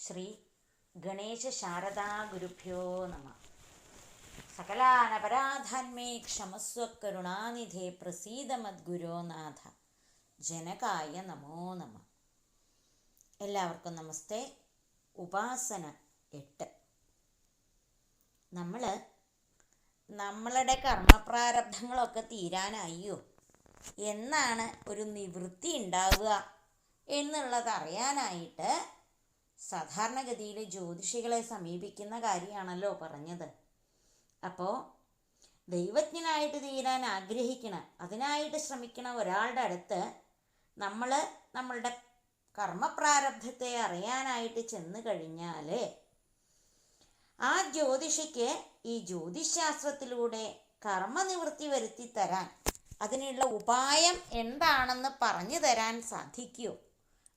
ശ്രീ ഗണേശ ശാരദാ ഗുരുഭ്യോ നമ. സകലാനപരാധാന്മേ ക്ഷമസ്വ കരുണാനിധേ പ്രസീദ മദ്ഗുരോനാഥ ജനകായ നമോ നമ. എല്ലാവർക്കും നമസ്തേ. ഉപാസന എട്ട്. നമ്മൾ നമ്മളുടെ കർമ്മപ്രാരബ്ധങ്ങളൊക്കെ തീരാനായോ? എന്നാണ് ഒരു നിവൃത്തി ഉണ്ടാവുക എന്നുള്ളത് അറിയാനായിട്ട് സാധാരണഗതിയിൽ ജ്യോതിഷികളെ സമീപിക്കുന്ന കാര്യമാണല്ലോ പറഞ്ഞത്. അപ്പോൾ ദൈവജ്ഞനായിട്ട് തീരാൻ ആഗ്രഹിക്കണ അതിനായിട്ട് ശ്രമിക്കണ ഒരാളുടെ അടുത്ത് നമ്മൾ നമ്മളുടെ കർമ്മപ്രാരബ്ധത്തെ അറിയാനായിട്ട് ചെന്ന് കഴിഞ്ഞാൽ ആ ജ്യോതിഷിക്ക് ഈ ജ്യോതിശാസ്ത്രത്തിലൂടെ കർമ്മനിവൃത്തി വരുത്തി തരാൻ അതിനുള്ള ഉപായം എന്താണെന്ന് പറഞ്ഞു തരാൻ സാധിക്കുമോ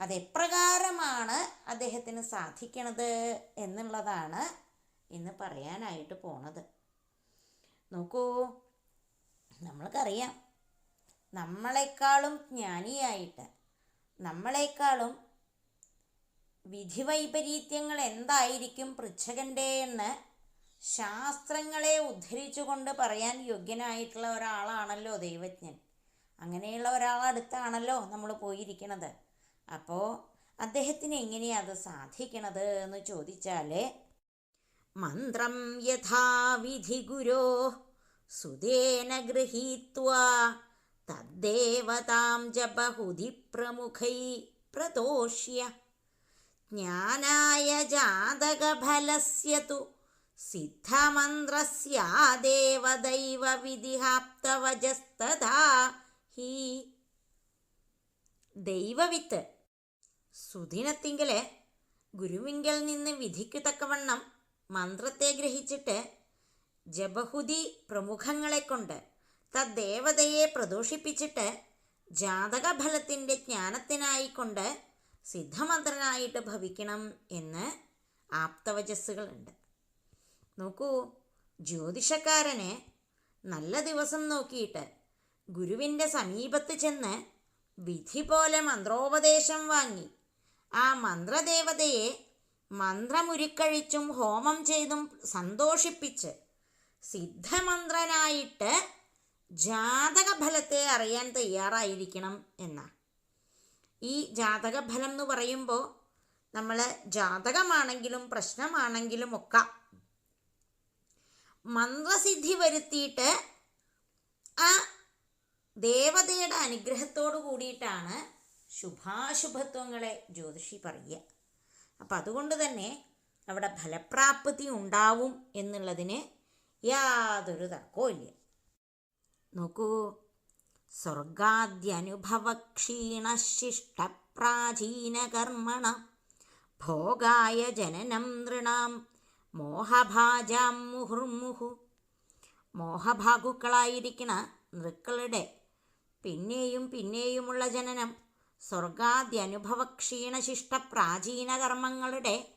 അതെപ്രകാരമാണ് അദ്ദേഹത്തിന് സാധിക്കണത് എന്നുള്ളതാണ് ഇന്ന് പറയാനായിട്ട് പോണത്. നോക്കൂ നമ്മൾക്കറിയാം. നമ്മളെക്കാളും ജ്ഞാനിയായിട്ട് നമ്മളെക്കാളും വിധിവൈപരീത്യങ്ങൾ എന്തായിരിക്കും പൃച്ഛകന്റെ എന്ന് ശാസ്ത്രങ്ങളെ ഉദ്ധരിച്ചുകൊണ്ട് പറയാൻ യോഗ്യനായിട്ടുള്ള ഒരാളാണല്ലോ ദൈവജ്ഞൻ. അങ്ങനെയുള്ള ഒരാളടുത്താണല്ലോ നമ്മൾ പോയിരിക്കണത്. അപ്പോൾ അദ്ദേഹത്തിന് എങ്ങനെയാണ് അത് സാധിക്കണത് എന്ന് ചോദിച്ചാൽ മന്ത്രം യഥാവിധി ഗുരോ സുതേന ഗൃഹീത്വാ തദ്ദേവതാം ജപഹുതി പ്രമുഖൈ പ്രദോഷ്യ ജ്ഞാനായ ജാതകഫലസ്യ തു സിദ്ധമന്ത്രസ്യാദേവദൈവ വിധിഹാപ്തവജസ്തഥാ ഹി. ദൈവവിത്ത് സുദിനത്തിങ്കൽ ഗുരുവിങ്കൽ നിന്ന് വിധിക്കു തക്കവണ്ണം മന്ത്രത്തെ ഗ്രഹിച്ചിട്ട് ജപഹുതി പ്രമുഖങ്ങളെ കൊണ്ട് തദ്ദേവതയെ പ്രദോഷിപ്പിച്ചിട്ട് ജാതകഫലത്തിന്റെ ജ്ഞാനത്തിനായിക്കൊണ്ട് സിദ്ധമന്ത്രനായിട്ട് ഭവിക്കണം എന്ന് ആപ്തവചസ്സുകളുണ്ട്. നോക്കൂ ജ്യോതിഷക്കാരന് നല്ല ദിവസം നോക്കിയിട്ട് ഗുരുവിന്റെ സമീപത്ത് ചെന്ന് വിധി പോലെ മന്ത്രോപദേശം വാങ്ങി ആ മന്ത്രദേവതയെ മന്ത്രമുരുക്കഴിച്ചും ഹോമം ചെയ്തും സന്തോഷിപ്പിച്ച് സിദ്ധമന്ത്രനായിട്ട് ജാതകഫലത്തെ അറിയാൻ തയ്യാറായിരിക്കണം എന്നാണ് ഈ ജാതകഫലം എന്ന് പറയുമ്പോൾ നമ്മൾ ജാതകമാണെങ്കിലും പ്രശ്നമാണെങ്കിലും ഒക്കെ മന്ത്രസിദ്ധി വരുത്തിയിട്ട് ആ ദേവതയുടെ അനുഗ്രഹത്തോടു കൂടിയിട്ടാണ് ശുഭാശുഭത്വങ്ങളെ ജ്യോതിഷി പറയുക. അപ്പം അതുകൊണ്ട് തന്നെ അവിടെ ഫലപ്രാപ്തി ഉണ്ടാവും എന്നുള്ളതിന് യാതൊരു തർക്കവും നോക്കൂ സ്വർഗാദ്യനുഭവക്ഷീണശിഷ്ടപ്രാചീനകർമ്മണ ഭോഗായ ജനനം നൃണാം മോഹഭാജാം മുഹുർമുഹു. മോഹഭാഗുക്കളായിരിക്കണ നൃക്കളുടെ പിന്നെയും പിന്നെയുമുള്ള ജനനം സ്വർഗാദ്യനുഭവക്ഷീണശിഷ്ട പ്രാചീന കർമ്മങ്ങളുടെ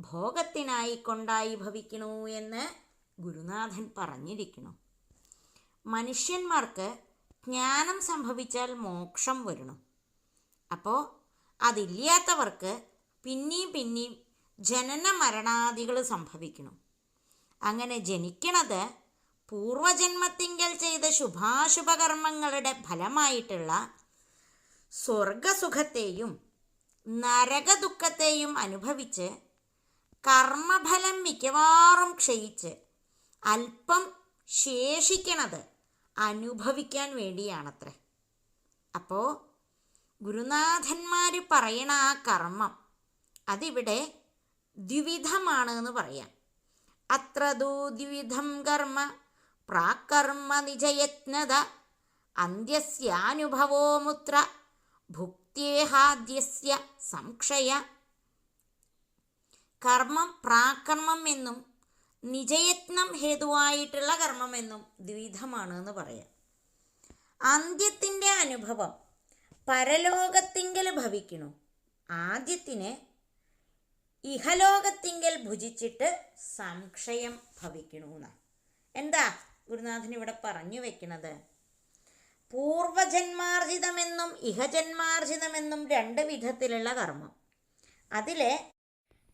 ഭോഗത്തിനായി കൊണ്ടായി ഭവിക്കണു എന്ന് ഗുരുനാഥൻ പറഞ്ഞിരിക്കുന്നു. മനുഷ്യന്മാർക്ക് ജ്ഞാനം സംഭവിച്ചാൽ മോക്ഷം വരണം. അപ്പോൾ അതില്ലാത്തവർക്ക് പിന്നെയും പിന്നെയും ജനന മരണാദികൾ സംഭവിക്കണം. അങ്ങനെ ജനിക്കണത് പൂർവജന്മത്തിങ്കൽ ചെയ്ത ശുഭാശുഭകർമ്മങ്ങളുടെ ഫലമായിട്ടുള്ള സ്വർഗസുഖത്തെയും നരകദുഃഖത്തെയും അനുഭവിച്ച് കർമ്മഫലം മിക്കവാറും ക്ഷയിച്ച് അല്പം ശേഷിക്കണത് അനുഭവിക്കാൻ വേണ്ടിയാണത്രേ. അപ്പോൾ ഗുരുനാഥന്മാർ പറയണ ആ കർമ്മം അതിവിടെ ദ്വിവിധമാണ് എന്ന് പറയാം. അത്ര ദ്വിവിധം കർമ്മ പ്രാകർമ്മ നിജയത്നത അന്ത്യസ്യാനുഭവോ മുത്ര ഭുക്തേഹാദ്യസ്യ സംക്ഷയ. കർമ്മം പ്രാകർമ്മം എന്നും നിജയത്നം ഹേതുവായിട്ടുള്ള കർമ്മം എന്നും ദ്വിധമാണ് എന്ന് പറയാം. അന്ത്യത്തിന്റെ അനുഭവം പരലോകത്തിങ്കൽ ഭവിക്കണു. ആദ്യത്തിന് ഇഹലോകത്തിങ്കൽ ഭുജിച്ചിട്ട് സംക്ഷയം ഭവിക്കണു എന്താ ഗുരുനാഥൻ ഇവിടെ പറഞ്ഞു വെക്കണത്? പൂർവജന്മാർജിതമെന്നും ഇഹജന്മാർജിതമെന്നും രണ്ട് വിധത്തിലുള്ള കർമ്മം. അതിലെ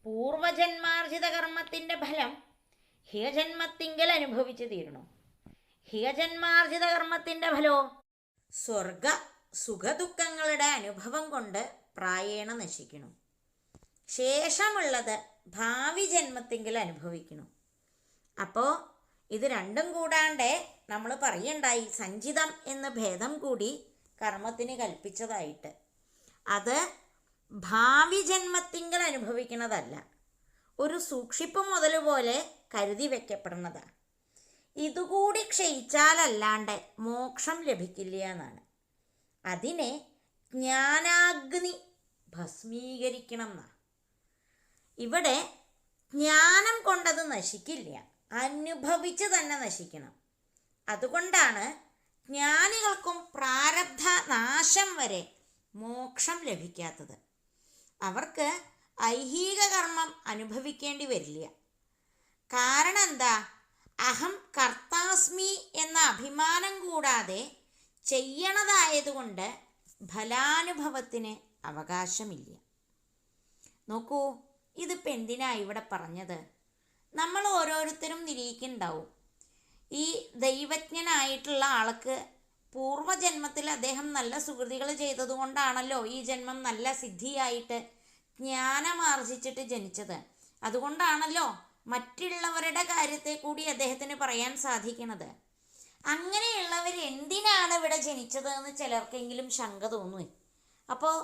പൂർവജന്മാർജിത കർമ്മത്തിന്റെ ഫലം ഹിയജന്മത്തിങ്കൽ അനുഭവിച്ചു തീരണം. ഹിയജന്മാർജിത കർമ്മത്തിന്റെ ഫലോ? സ്വർഗ സുഖദുഃഖങ്ങളുടെ അനുഭവം കൊണ്ട് പ്രായേണ നശിക്കണം. ശേഷമുള്ളത് ഭാവി ജന്മത്തിങ്കിൽ അനുഭവിക്കണം. അപ്പോൾ ഇത് രണ്ടും കൂടാണ്ട് നമ്മൾ പറയണ്ടായി സഞ്ചിതം എന്ന ഭേദം കൂടി കർമ്മത്തിന് കൽപ്പിച്ചതായിട്ട്. അത് ഭാവി ജന്മത്തിങ്കൽ അനുഭവിക്കുന്നതല്ല ഒരു സൂക്ഷിപ്പ് മുതൽ പോലെ കരുതി വയ്ക്കപ്പെടുന്നതാണ് ഇതുകൂടി ക്ഷയിച്ചാലല്ലാണ്ട് മോക്ഷം ലഭിക്കില്ല എന്നാണ് അതിനെ ജ്ഞാനാഗ്നി ഭസ്മീകരിക്കണം എന്നാണ് ഇവിടെ ജ്ഞാനം കൊണ്ടത് നശിക്കില്ല. അനുഭവിച്ച് തന്നെ നശിക്കണം. അതുകൊണ്ടാണ് ജ്ഞാനികൾക്കും പ്രാരബ്ധ നാശം വരെ മോക്ഷം ലഭിക്കാത്തത്. അവർക്ക് ഐഹിക കർമ്മം അനുഭവിക്കേണ്ടി വരില്ല. കാരണം എന്താ അഹം കർത്താസ്മി എന്ന അഭിമാനം കൂടാതെ ചെയ്യണതായതുകൊണ്ട് ഫലാനുഭവത്തിന് അവകാശമില്ല. നോക്കൂ ഇതിപ്പോൾ എന്തിനാ ഇവിടെ പറഞ്ഞത്? നമ്മൾ ഓരോരുത്തരും നിരീക്കുന്നുണ്ടാവും ഈ ദൈവജ്ഞനായിട്ടുള്ള ആൾക്ക് പൂർവജന്മത്തിൽ അദ്ദേഹം നല്ല സുഹൃതികൾ ചെയ്തതുകൊണ്ടാണല്ലോ ഈ ജന്മം നല്ല സിദ്ധിയായിട്ട് ജ്ഞാനമാർജിച്ചിട്ട് ജനിച്ചത്. അതുകൊണ്ടാണല്ലോ മറ്റുള്ളവരുടെ കാര്യത്തെ കൂടി അദ്ദേഹത്തിന് പറയാൻ സാധിക്കുന്നത്. അങ്ങനെയുള്ളവർ എന്തിനാണ് ഇവിടെ ജനിച്ചത് എന്ന് ചിലർക്കെങ്കിലും ശങ്ക തോന്നുവേ. അപ്പോൾ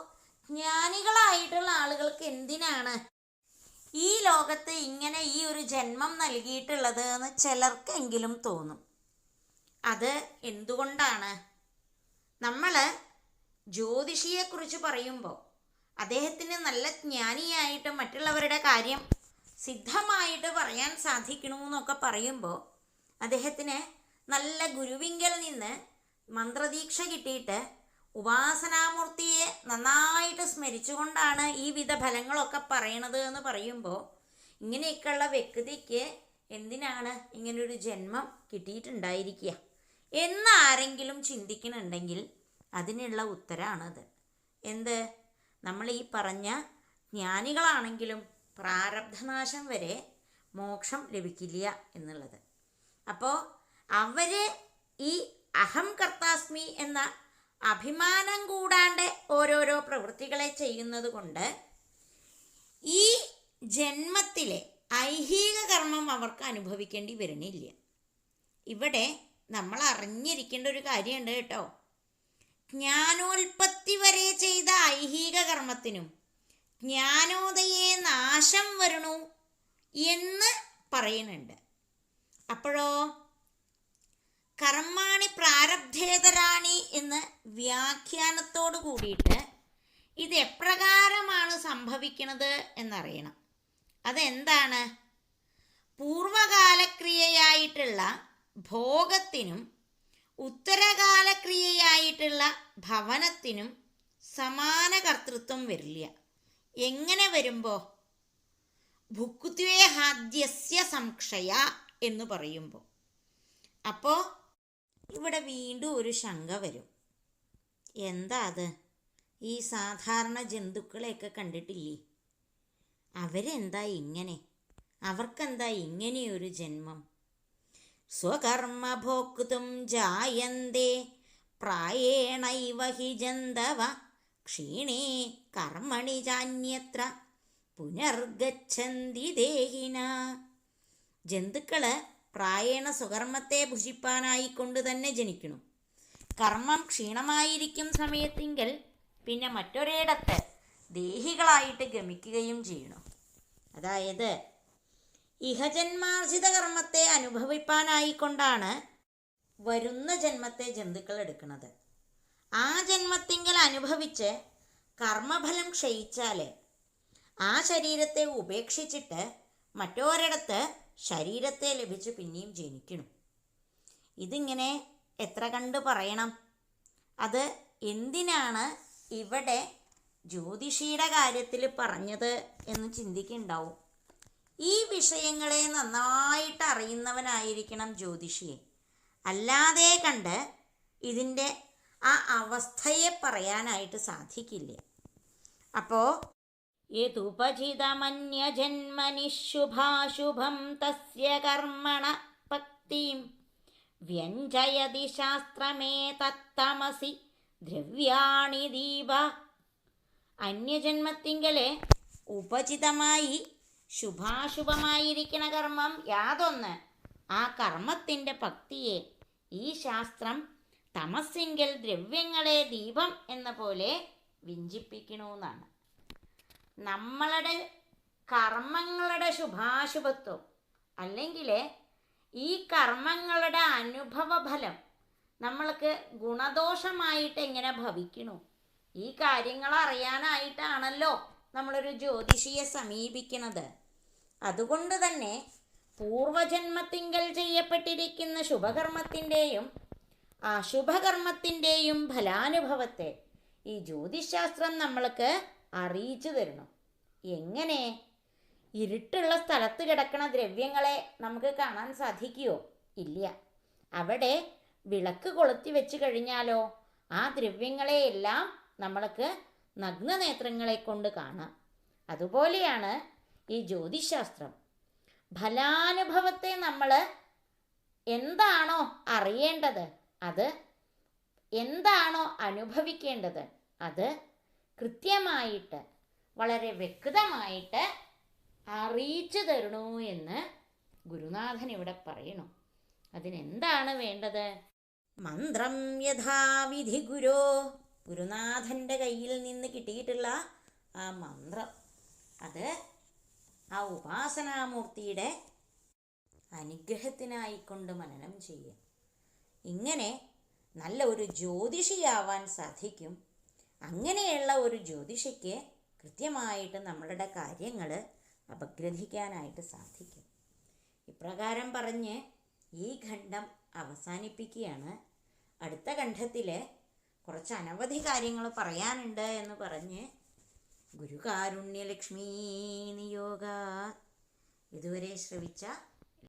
ജ്ഞാനികളായിട്ടുള്ള ആളുകൾക്ക് എന്തിനാണ് ഈ ലോകത്ത് ഇങ്ങനെ ഈ ഒരു ജന്മം നൽകിയിട്ടുള്ളത് എന്ന് ചിലർക്കെങ്കിലും തോന്നും. അത് എന്തുകൊണ്ടാണ്? നമ്മൾ ജ്യോതിഷിയെക്കുറിച്ച് പറയുമ്പോൾ അദ്ദേഹത്തിന് നല്ല ജ്ഞാനിയായിട്ട് മറ്റുള്ളവരുടെ കാര്യം സിദ്ധമായിട്ട് പറയാൻ സാധിക്കണമെന്നൊക്കെ പറയുമ്പോൾ അദ്ദേഹത്തിന് നല്ല ഗുരുവിങ്കൽ നിന്ന് മന്ത്രദീക്ഷ കിട്ടിയിട്ട് ഉപാസനാമൂർത്തിയെ നന്നായിട്ട് സ്മരിച്ചുകൊണ്ടാണ് ഈ വിധ ഫലങ്ങളൊക്കെ പറയണത് എന്ന് പറയുമ്പോൾ ഇങ്ങനെയൊക്കെയുള്ള വ്യക്തിക്ക് എന്തിനാണ് ഇങ്ങനൊരു ജന്മം കിട്ടിയിട്ടുണ്ടായിരിക്കുക? എന്ന് ആരെങ്കിലും ചിന്തിക്കുന്നുണ്ടെങ്കിൽ അതിനുള്ള ഉത്തരമാണത് എന്ത്? നമ്മൾ ഈ പറഞ്ഞ ജ്ഞാനികളാണെങ്കിലും പ്രാരബ്ധനാശം വരെ മോക്ഷം ലഭിക്കില്ല എന്നുള്ളത്. അപ്പോൾ അവർ ഈ അഹം കർത്താസ്മി എന്ന അഭിമാനം കൂടാണ്ട് ഓരോരോ പ്രവൃത്തികളെ ചെയ്യുന്നത് കൊണ്ട് ഈ ജന്മത്തിലെ ഐഹിക കർമ്മം അവർക്ക് അനുഭവിക്കേണ്ടി വരുന്നില്ല. ഇവിടെ നമ്മൾ അറിഞ്ഞിരിക്കേണ്ട ഒരു കാര്യമുണ്ട് കേട്ടോ. ജ്ഞാനോൽപത്തി വരെ ചെയ്ത ഐഹിക കർമ്മത്തിനും ജ്ഞാനോദയെ നാശം വരണു എന്ന് പറയുന്നുണ്ട്. അപ്പോഴോ കർമാണി പ്രാരബ്ധേതരാണി എന്ന് വ്യാഖ്യാനത്തോട് കൂടിയിട്ട് ഇത് എപ്രകാരമാണ് സംഭവിക്കുന്നത് എന്നറിയണം. അതെന്താണ്? പൂർവകാലക്രിയയായിട്ടുള്ള ഭോഗത്തിനും ഉത്തരകാലക്രിയയായിട്ടുള്ള ഭവനത്തിനും സമാന കർത്തൃത്വം വരില്ല. എങ്ങനെ വരുമ്പോൾ ഭുക്തിവേഹാദ്യസ്യ സംക്ഷയ എന്ന് പറയുമ്പോൾ അപ്പോൾ ഇവിടെ വീണ്ടും ഒരു ശങ്ക വരും. എന്താ അത്? ഈ സാധാരണ ജന്തുക്കളെയൊക്കെ കണ്ടിട്ടില്ലേ? അവരെന്താ ഇങ്ങനെ? അവർക്കെന്താ ഇങ്ങനെയൊരു ജന്മം? സ്വകർമ്മഭോക്തും ജായന്തേ പ്രായേണൈവ ജന്തവ ക്ഷീണേ കർമ്മണി ജാന്യത്ര പുനർഗച്ഛന്തി ദേഹിന. ജന്തുക്കൾ പ്രായേണ സ്വകർമ്മത്തെ ഭുഷിപ്പാനായിക്കൊണ്ട് തന്നെ ജനിക്കണം കർമ്മം ക്ഷീണമായിരിക്കും സമയത്തെങ്കിൽ പിന്നെ മറ്റൊരിടത്ത് ദേഹികളായിട്ട് ഗമിക്കുകയും ചെയ്യണം അതായത് ഇഹജന്മാർജിത കർമ്മത്തെ അനുഭവിപ്പാനായിക്കൊണ്ടാണ് വരുന്ന ജന്മത്തെ ജന്തുക്കൾ എടുക്കുന്നത്. ആ ജന്മത്തിങ്കൽ അനുഭവിച്ച് കർമ്മഫലം ക്ഷയിച്ചാൽ ആ ശരീരത്തെ ഉപേക്ഷിച്ചിട്ട് മറ്റൊരിടത്ത് ശരീരത്തെ ലഭിച്ച് പിന്നെയും ജനിക്കണം. ഇതിങ്ങനെ എത്ര കണ്ട് പറയണം? അത് എന്തിനാണ് ഇവിടെ ജ്യോതിഷിയുടെ കാര്യത്തിൽ പറഞ്ഞത് എന്ന് ചിന്തിക്കുന്നുണ്ടാവും ഈ വിഷയങ്ങളെ നന്നായിട്ട് അറിയുന്നവനായിരിക്കണം ജ്യോതിഷിയെ. അല്ലാതെ കണ്ട് ഇതിന്റെ ആ അവസ്ഥയെ പറയാനായിട്ട് സാധിക്കില്ല. അപ്പോൾ തസ്യ കർമ്മണ പക്തിം വ്യഞ്ജയതി ശാസ്ത്രമേ തത്തമസി ദ്രവ്യാണി ദീപ. അന്യജന്മത്തിങ്കലെ ഉപചിതമായി ശുഭാശുഭമായിരിക്കണ കർമ്മം യാതൊന്ന്? ആ കർമ്മത്തിന്റെ ഭക്തിയെ ഈ ശാസ്ത്രം തമസ്സെങ്കിൽ ദ്രവ്യങ്ങളെ ദീപം എന്ന പോലെ വിഞ്ചിപ്പിക്കണമെന്നാണ് നമ്മളുടെ കർമ്മങ്ങളുടെ ശുഭാശുഭത്വം അല്ലെങ്കിൽ ഈ കർമ്മങ്ങളുടെ അനുഭവഫലം നമ്മൾക്ക് ഗുണദോഷമായിട്ട് എങ്ങനെ ഭവിക്കണു? ഈ കാര്യങ്ങൾ അറിയാനായിട്ടാണല്ലോ നമ്മളൊരു ജ്യോതിഷിയെ സമീപിക്കുന്നത്. അതുകൊണ്ട് തന്നെ പൂർവജന്മത്തിങ്കൽ ചെയ്യപ്പെട്ടിരിക്കുന്ന ശുഭകർമ്മത്തിന്റെയും അശുഭകർമ്മത്തിന്റെയും ഫലാനുഭവത്തെ ഈ ജ്യോതിശാസ്ത്രം നമ്മൾക്ക് അറിയിച്ചു തരണം. എങ്ങനെ? ഇരുട്ടുള്ള സ്ഥലത്ത് കിടക്കുന്ന ദ്രവ്യങ്ങളെ നമുക്ക് കാണാൻ സാധിക്കുമോ ഇല്ല. അവിടെ വിളക്ക് കൊളുത്തി വെച്ച് കഴിഞ്ഞാലോ ആ ദ്രവ്യങ്ങളെയെല്ലാം നമ്മൾക്ക് നഗ്ന നേത്രങ്ങളെ കൊണ്ട് കാണാം. അതുപോലെയാണ് ഈ ജ്യോതിശാസ്ത്രം. ഫലാനുഭവത്തെ നമ്മൾ എന്താണോ അറിയേണ്ടത് അത് എന്താണോ അനുഭവിക്കേണ്ടത് അത് കൃത്യമായിട്ട് വളരെ വ്യക്തമായിട്ട് അറിയിച്ചു തരണു എന്ന് ഗുരുനാഥൻ ഇവിടെ പറയണു. അതിനെന്താണ് വേണ്ടത്? മന്ത്രം യഥാവിധി ഗുരോ. ഗുരുനാഥന്റെ കയ്യിൽ നിന്ന് കിട്ടിയിട്ടുള്ള ആ മന്ത്രം അത് ആ ഉപാസനാമൂർത്തിയുടെ അനുഗ്രഹത്തിനായിക്കൊണ്ട് മനനം ചെയ്യും. ഇങ്ങനെ നല്ല ഒരു ജ്യോതിഷിയാവാൻ സാധിക്കും. അങ്ങനെയുള്ള ഒരു ജ്യോതിഷയ്ക്ക് കൃത്യമായിട്ട് നമ്മളുടെ കാര്യങ്ങൾ അപഗ്രഥിക്കാനായിട്ട് സാധിക്കും. ഇപ്രകാരം പറഞ്ഞ് ഈ ഖണ്ഡം അവസാനിപ്പിക്കുകയാണ്. അടുത്ത ഖണ്ഡത്തിൽ കുറച്ച് അനവധി കാര്യങ്ങൾ പറയാനുണ്ട് എന്ന് പറഞ്ഞ് ഗുരുകാരുണ്യലക്ഷ്മീ നിയോഗ ഇതുവരെ ശ്രവിച്ച